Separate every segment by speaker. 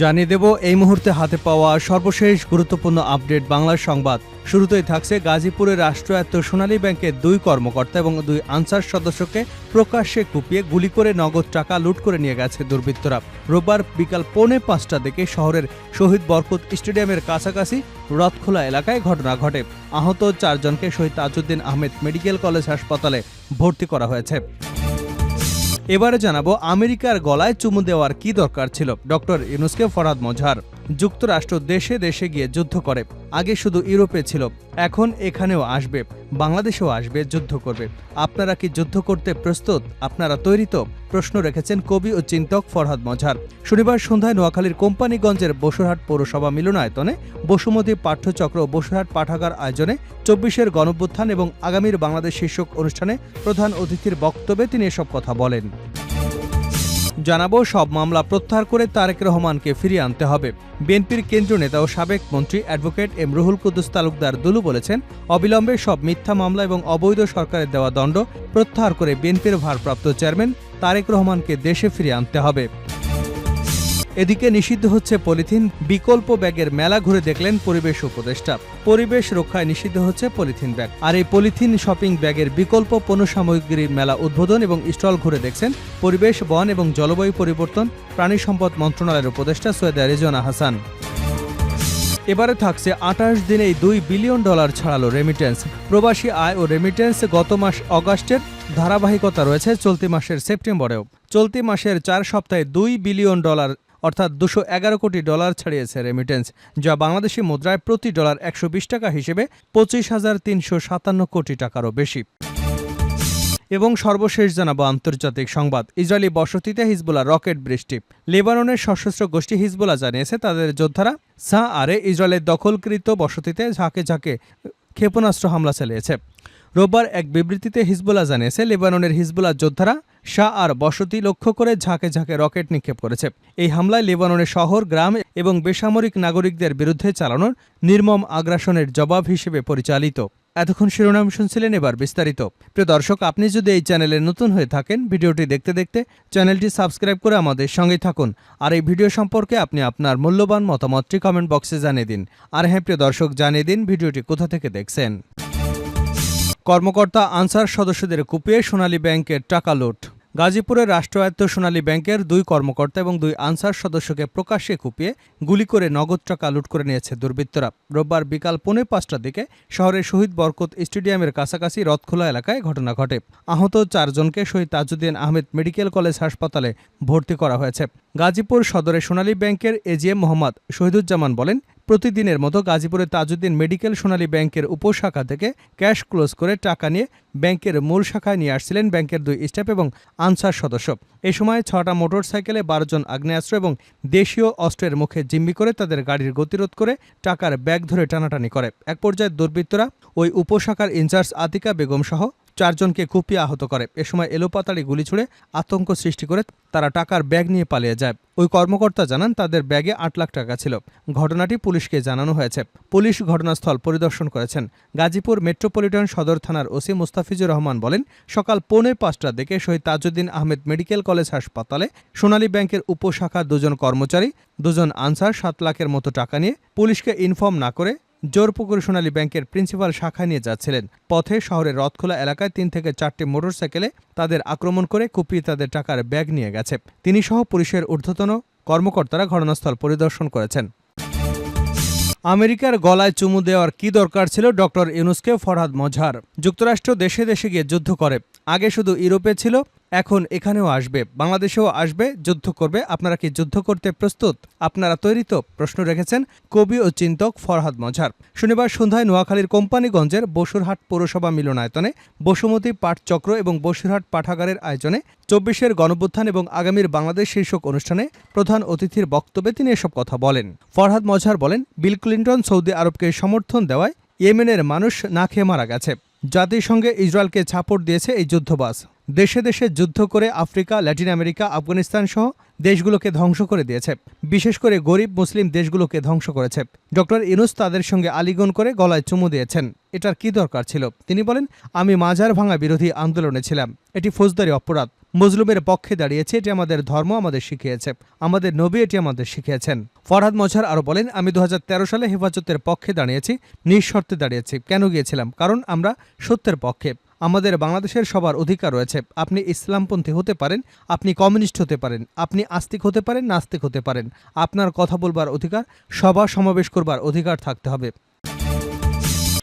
Speaker 1: জানিয়ে দেব, এই মুহূর্তে হাতে পাওয়া সর্বশেষ গুরুত্বপূর্ণ আপডেট বাংলার সংবাদ। শুরুতেই থাকছে গাজীপুরের রাষ্ট্রায়ত্ত সোনালী ব্যাংকের দুই কর্মকর্তা এবং দুই আনসার সদস্যকে প্রকাশ্যে কুপিয়ে গুলি করে নগদ টাকা লুট করে নিয়ে গেছে দুর্বৃত্তরা। রোববার বিকাল পৌনে পাঁচটা দিকে শহরের শহীদ বরকত স্টেডিয়ামের কাছাকাছি রথখোলা এলাকায় ঘটনা ঘটে। আহত চারজনকে শহীদ তাজউদ্দিন আহমেদ মেডিকেল কলেজ হাসপাতালে ভর্তি করা হয়েছে। এবারে জানাব আমেরিকার গলায় চুমু দেওয়ার কি দরকার ছিল। ডক্টর ইউনুসকে ফরাদ মজহার। যুক্তরাষ্ট্র দেশে দেশে গিয়ে যুদ্ধ করে। আগে শুধু ইউরোপে ছিল, এখন এখানেও আসবে, বাংলাদেশেও আসবে, যুদ্ধ করবে। আপনারা কি যুদ্ধ করতে প্রস্তুত? আপনারা তৈরি তো? প্রশ্ন রেখেছেন কবি ও চিন্তক ফরহাদ মজহার। শনিবার সন্ধ্যায় নোয়াখালীর কোম্পানিগঞ্জের বসুরহাট পৌরসভা মিলনায়তনে বসুমতী পাঠ্যচক্র বসুরহাট পাঠাগার আয়োজনে চব্বিশের গণভ্যুত্থান এবং আগামীর বাংলাদেশ শীর্ষক অনুষ্ঠানে প্রধান অতিথির বক্তব্যে তিনি এসব কথা বলেন। জানাব, সব মামলা প্রত্যাহার করে তারেক রহমানকে ফিরিয়ে আনতে হবে। বিএনপির কেন্দ্রীয় নেতা ও সাবেক মন্ত্রী অ্যাডভোকেট এম রুহুল কুদ্দুস তালুকদার দুলু বলেছেন, অবিলম্বে সব মিথ্যা মামলা এবং অবৈধ সরকারের দেওয়া দণ্ড প্রত্যাহার করে বিএনপির ভারপ্রাপ্ত চেয়ারম্যান তারেক রহমানকে দেশে ফিরিয়ে আনতে হবে। এদিকে নিষিদ্ধ হচ্ছে পলিথিন। বিকল্প ব্যাগের মেলা ঘুরে দেখলেন পরিবেশ উপদেষ্টা। পরিবেশ রক্ষায় নিষিদ্ধ হচ্ছে পলিথিন ব্যাগ। আর এই পলিথিন শপিং ব্যাগের বিকল্প পণ্য সামগ্রীর মেলা উদ্বোধন এবং স্টল ঘুরে দেখছেন পরিবেশ, বন এবং জলবায়ু পরিবর্তন, প্রাণী সম্পদ মন্ত্রণালয়ের উপদেষ্টা সৈয়দা রেজওয়ানা হাসান। এবারে থাকছে আঠাশ দিনেই দুই বিলিয়ন ডলার ছাড়ালো রেমিটেন্স প্রবাসী আয় ও রেমিটেন্স গত মাস অগাস্টের ধারাবাহিকতা রয়েছে, চলতি মাসের সেপ্টেম্বরেও। চলতি মাসের চার সপ্তাহে দুই বিলিয়ন ডলার অর্থাৎ দুশো এগারো কোটি ডলার ছাড়িয়েছে রেমিটেন্স যা বাংলাদেশি মুদ্রায় প্রতি ডলার একশো বিশ টাকা হিসেবে পঁচিশ হাজার তিনশো সাতান্ন কোটি টাকারও বেশি। এবং সর্বশেষ জানাব আন্তর্জাতিক সংবাদ। ইসরায়েলি বসতিতে হিজবুল্লাহ রকেট বৃষ্টি। লেবাননের সশস্ত্র গোষ্ঠী হিজবুল্লাহ জানিয়েছে, তাদের যোদ্ধারা সা আরে ইসরায়েলের দখলকৃত বসতিতে ঝাঁকে ঝাঁকে ক্ষেপণাস্ত্র হামলা চালিয়েছে। রোববার এক বিবৃতিতে হিজবুল্লাহ জানিয়েছে, লেবাননের হিজবুল্লাহ যোদ্ধারা শাহ আর বসতি লক্ষ্য করে ঝাঁকে ঝাঁকে রকেট নিক্ষেপ করেছে। এই হামলায় লেবাননের শহর, গ্রাম এবং বেসামরিক নাগরিকদের বিরুদ্ধে চালানোর নির্মম আগ্রাসনের জবাব হিসেবে পরিচালিত। এতক্ষণ শিরোনাম শুনছিলেন এবার বিস্তারিত। প্রিয় দর্শক, আপনি যদি এই চ্যানেলে নতুন হয়ে থাকেন, ভিডিওটি দেখতে দেখতে চ্যানেলটি সাবস্ক্রাইব করে আমাদের সঙ্গেই থাকুন। আর এই ভিডিও সম্পর্কে আপনি আপনার মূল্যবান মতামতটি কমেন্ট বক্সে জানিয়ে দিন। আর হ্যাঁ প্রিয় দর্শক, জানিয়ে দিন ভিডিওটি কোথা থেকে দেখছেন। কর্মকর্তা আনসার সদস্যদের কুপিয়ে সোনালী ব্যাংকের টাকা লুট। গাজীপুরের রাষ্ট্রায়ত্ত সোনালী ব্যাংকের দুই কর্মকর্তা এবং দুই আনসার সদস্যকে প্রকাশ্যে কুপিয়ে গুলি করে নগদ টাকা লুট করে নিয়েছে দুর্বৃত্তরা। রোববার বিকাল পৌনে পাঁচটার দিকে শহরের শহীদ বরকত স্টেডিয়ামের কাছাকাছি রথখোলা এলাকায় ঘটনা ঘটে। আহত চারজনকে শহীদ তাজউদ্দিন আহমেদ মেডিকেল কলেজ হাসপাতালে ভর্তি করা হয়েছে। গাজীপুর সদরে সোনালী ব্যাংকের এজিএম মোহাম্মদ শহীদুজ্জামান বলেন প্রতিদিনের মতো গাজীপুরের তাজউদ্দিন মেডিকেল সোনালী ব্যাংকের উপশাখা থেকে ক্যাশ ক্লোজ করে টাকা নিয়ে ব্যাংকের মূল শাখায় নিয়ে আসছিলেন ব্যাংকের দুই স্টাফ এবং আনসার সদস্য। এ সময় ছটা মোটর সাইকেলে বারো জন আগ্নেয়াস্ত্র এবং দেশীয় অস্ত্রের মুখে জিম্মি করে তাদের গাড়ির গতিরোধ করে টাকার ব্যাগ ধরে টানাটানি করে। এক পর্যায়ে দুর্বৃত্তরা ওই উপশাখার ইনচার্জ আতিকা বেগম সহ চারজনকে কুপিয়ে আহত করে। এ সময় এলোপাতাড়ি গুলি ছুড়ে আতঙ্ক সৃষ্টি করে তারা টাকার ব্যাগ নিয়ে পালিয়ে যায়। ওই কর্মকর্তা জানান, তাদের ব্যাগে আট লাখ টাকা ছিল। ঘটনাটি পুলিশকে জানানো হয়েছে। পুলিশ ঘটনাস্থল পরিদর্শন করেছেন। গাজীপুর মেট্রোপলিটন সদর থানার ওসি মুস্তাফিজুর রহমান বলেন, সকাল পৌনে পাঁচটার দিকে শহীদ তাজউদ্দিন আহমেদ মেডিকেল কলেজ হাসপাতালে সোনালী ব্যাংকের উপশাখার দুজন কর্মচারী, দুজন আনসার, সাত লাখের মতো টাকা নিয়ে পুলিশকে ইনফর্ম না করে জোরপুকুর সোনালী ব্যাংকের প্রিন্সিপাল শাখা নিয়ে যাচ্ছিলেন। পথে শহরের রথখোলা এলাকায় তিন থেকে চারটি মোটরসাইকেলে তাদের আক্রমণ করে কুপিয়ে তাদের টাকার ব্যাগ নিয়ে গেছে। তিনি সহ পুলিশের ঊর্ধ্বতন কর্মকর্তারা ঘটনাস্থল পরিদর্শন করেছেন। আমেরিকার গলায় চুমু দেওয়ার কি দরকার ছিল ডক্টর ইউনুসকে? ফরহাদ মজহার। যুক্তরাষ্ট্র দেশে দেশে গিয়ে যুদ্ধ করে। আগে শুধু ইউরোপে ছিল এখন এখানেও আসবে, বাংলাদেশেও আসবে, যুদ্ধ করবে। আপনারা কি যুদ্ধ করতে প্রস্তুত? আপনারা তৈরি তো, প্রশ্ন রেখেছেন কবি ও চিন্তক ফরহাদ মজহার শনিবার সন্ধ্যায় নোয়াখালীর কোম্পানিগঞ্জের বসুরহাট পৌরসভা মিলনায়তনে বসুমতী পাঠচক্র এবং বসুরহাট পাঠাগারের আয়োজনে চব্বিশের গণভ্যুত্থান এবং আগামীর বাংলাদেশ শীর্ষক অনুষ্ঠানে প্রধান অতিথির বক্তব্যে তিনি এসব কথা বলেন। ফরহাদ মজহার বলেন, বিল ক্লিন্টন সৌদি আরবকে সমর্থন দেওয়ায় ইয়েমেনের মানুষ না খেয়ে মারা গেছে। জাতিসংঘে ইসরায়েলকে ছাপড় দিয়েছে এই যুদ্ধবাস দেশে দেশে যুদ্ধ করে আফ্রিকা, ল্যাটিন আমেরিকা, আফগানিস্তান সহ দেশগুলোকে ধ্বংস করে দিয়েছে। বিশেষ করে গরিব মুসলিম দেশগুলোকে ধ্বংস করেছে। ডক্টর ইনুস তাদের সঙ্গে আলিগন করে গলায় চুমু দিয়েছেন। এটার কি দরকার ছিল? তিনি বলেন, আমি মাজার ভাঙা বিরোধী আন্দোলনে ছিলাম। এটি ফৌজদারি অপরাধ। মজলুমের পক্ষে দাঁড়িয়েছি, এটি আমাদের ধর্ম আমাদের শিখিয়েছে। আমাদের নবী এটি আমাদের শিখিয়েছেন। ফরহাদ মজহার আরও বলেন, আমি দু হাজার তেরো সালে হেফাজতের পক্ষে দাঁড়িয়েছি, নিঃশর্তে দাঁড়িয়েছি। কেন গিয়েছিলাম? কারণ আমরা সত্যের পক্ষে। আমাদের বাংলাদেশের সবার অধিকার রয়েছে। আপনি ইসলামপন্থী হতে পারেন, আপনি কমিউনিস্ট হতে পারেন, আপনি আস্তিক হতে পারেন, নাস্তিক হতে পারেন। আপনার কথা বলবার অধিকার, সভা সমাবেশ করবার অধিকার থাকতে হবে।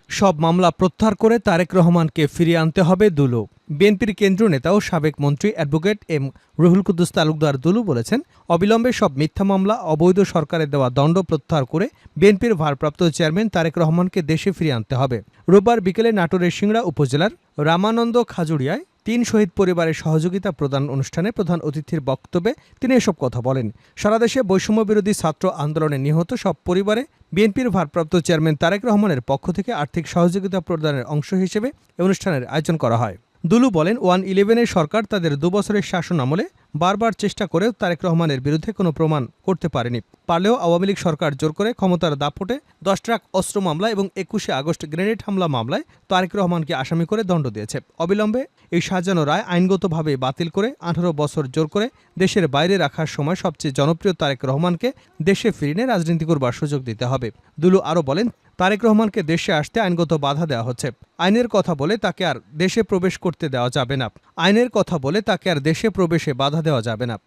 Speaker 1: সব মামলা প্রত্যাহার করে তারেক রহমানকে ফিরিয়ে আনতে হবে দুলু। বিএনপির কেন্দ্রীয় নেতা ও সাবেক মন্ত্রী অ্যাডভোকেট এম রুহুল কুদ্দুস তালুকদার দুলু বলেছেন, অবিলম্বে সব মিথ্যা মামলা, অবৈধ সরকারের দেওয়া দণ্ড প্রত্যাহার করে বিএনপির ভারপ্রাপ্ত চেয়ারম্যান তারেক রহমানকে দেশে ফিরিয়ে আনতে হবে। রোববার বিকেলে নাটোরের সিংড়া উপজেলার রামানন্দ খাজুড়িয়ায় তিন শহীদ পরিবারের সহযোগিতা প্রদান অনুষ্ঠানে প্রধান অতিথির বক্তব্যে তিনি এসব কথা বলেন। সারা দেশে বৈষম্য বিরোধী ছাত্র আন্দোলনে নিহত সব পরিবারে বিএনপির ভারপ্রাপ্ত চেয়ারম্যান তারেক রহমানের পক্ষ থেকে আর্থিক সহযোগিতা প্রদানের অংশ হিসেবে অনুষ্ঠানের আয়োজন করা হয়। দুলু বলেন, ওয়ান ইলেভেনের সরকার তাদের দুবছরের শাসন আমলে বারবার চেষ্টা করেও তারেক রহমানের বিরুদ্ধে কোনো প্রমাণ করতে পারেনি। পারলেও আওয়ামী লীগ সরকার জোর করে ক্ষমতার দাপটে দশ ট্রাক অস্ত্র মামলা এবং একুশে আগস্ট গ্রেনেড হামলা মামলায় তারেক রহমানকে আসামি করে দণ্ড দিয়েছে। অবিলম্বে এই সাজানো রায় আইনগতভাবে বাতিল করে আঠারো বছর জোর করে দেশের বাইরে রাখার সময় সবচেয়ে জনপ্রিয় তারেক রহমানকে দেশে ফিরিয়ে রাজনীতি করবার সুযোগ দিতে হবে। দুলু আরও বলেন, তারেক রহমানকে দেশে আসতে আইনগত বাধা দেওয়া হচ্ছে। আইনের কথা বলে তাকে আর দেশে প্রবেশ করতে দেওয়া যাবে না। আইনের কথা বলে তাকে আর দেশে প্রবেশে বাধা দেওয়া যাবে না।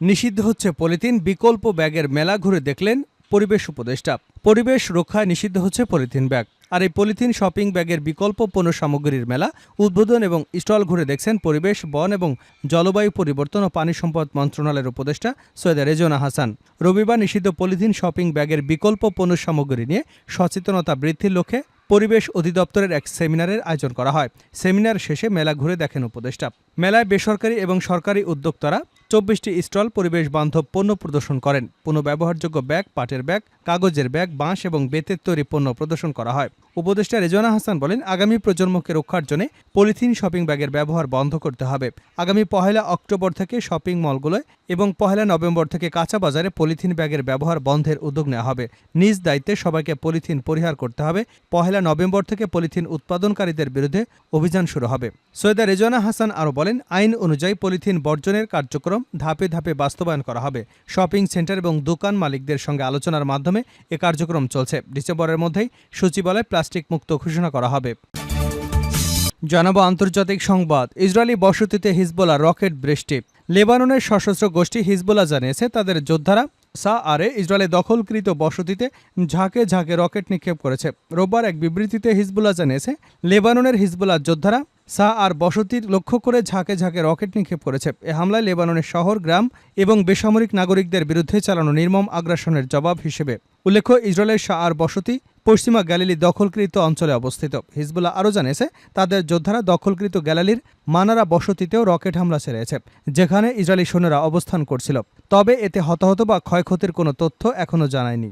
Speaker 1: নিষিদ্ধ হচ্ছে পলিথিন, বিকল্প ব্যাগের মেলা ঘুরে দেখলেন পরিবেশ উপদেষ্টা। পরিবেশ রক্ষায় নিষিদ্ধ হচ্ছে পলিথিন ব্যাগ। আর এই পলিথিন শপিং ব্যাগের বিকল্প পণ্য সামগ্রীর মেলা, উদ্বোধন এবং স্টল ঘুরে দেখছেন পরিবেশ, বন এবং জলবায়ু পরিবর্তন ও পানি সম্পদ মন্ত্রণালয়ের উপদেষ্টা সৈয়দ রেজনা হাসান। রবিবার নিষিদ্ধ পলিথিন শপিং ব্যাগের বিকল্প পণ্য সামগ্রী নিয়ে সচেতনতা বৃদ্ধির লক্ষ্যে পরিবেশ অধিদপ্তরের এক সেমিনারের আয়োজন করা হয়। সেমিনার শেষে মেলা ঘুরে দেখেন উপদেষ্টা। মেলায় বেসরকারি এবং সরকারি উদ্যোক্তারা চব্বিশটি স্টল পরিবেশ বান্ধব পণ্য প্রদর্শন করেন। পুনঃব্যবহারযোগ্য ব্যাগ, পাটের ব্যাগ, কাগজের ব্যাগ, বাঁশ এবং বেতের তৈরি পণ্য প্রদর্শন করা হয়। উপদেষ্টা রেজনা হাসান বলেন, আগামী প্রজন্মকে রক্ষার জন্য পলিথিন শপিং ব্যাগের ব্যবহার বন্ধ করতে হবে। আগামী পহেলা অক্টোবর থেকে শপিং মলগুলোয় এবং পহেলা নভেম্বর থেকে কাঁচা বাজারে পলিথিন ব্যাগের ব্যবহার বন্ধের উদ্যোগ নেওয়া হবে। নিজ দায়িত্বে সবাইকে পলিথিন পরিহার করতে হবে। পহেলা নভেম্বর থেকে পলিথিন উৎপাদনকারীদের বিরুদ্ধে অভিযান শুরু হবে। সৈয়দা রেজওয়ানা হাসান আরও বলেন, আইন অনুযায়ী পলিথিন বর্জনের কার্যক্রম ধাপে ধাপে বাস্তবায়ন করা হবে। শপিং সেন্টার এবং দোকান মালিকদের সঙ্গে আলোচনার মাধ্যমে এ কার্যক্রম চলছে। ডিসেম্বরের মধ্যেই সচিবালয় প্লাস্টিক মুক্ত ঘোষণা করা হবে। জানাব আন্তর্জাতিক সংবাদ। ইসরায়েলি বসতিতে হিজবোলা রকেট বৃষ্টি। লেবাননের সশস্ত্র গোষ্ঠী হিজবোলা জানিয়েছে, তাদের যোদ্ধারা সা আরে ইসরায়েলে দখলকৃত বসতিতে ঝাঁকে ঝাঁকে রকেট নিক্ষেপ করেছে। রোববার এক বিবৃতিতে হিজবুল্লাহ জানিয়েছে, লেবাননের হিজবুল্লাহ যোদ্ধারা সা আর বসতির লক্ষ্য করে ঝাঁকে ঝাঁকে রকেট নিক্ষেপ করেছে। এ হামলায় লেবাননের শহর, গ্রাম এবং বেসামরিক নাগরিকদের বিরুদ্ধে চালানো নির্মম আগ্রাসনের জবাব হিসেবে। উল্লেখ্য, ইসরায়েলের শাহ আর বসতি পশ্চিমা গ্যালিলি দখলকৃত অঞ্চলে অবস্থিত। হিজবুল্লাহ আরও জানিয়েছে, তাদের যোদ্ধারা দখলকৃত গ্যালালির মানারা বসতিতেও রকেট হামলা ছেড়েছে যেখানে ইসরায়েলি সৈন্যরা অবস্থান করছিল। তবে এতে হতাহত বা ক্ষয়ক্ষতির কোনো তথ্য এখনও জানায়নি।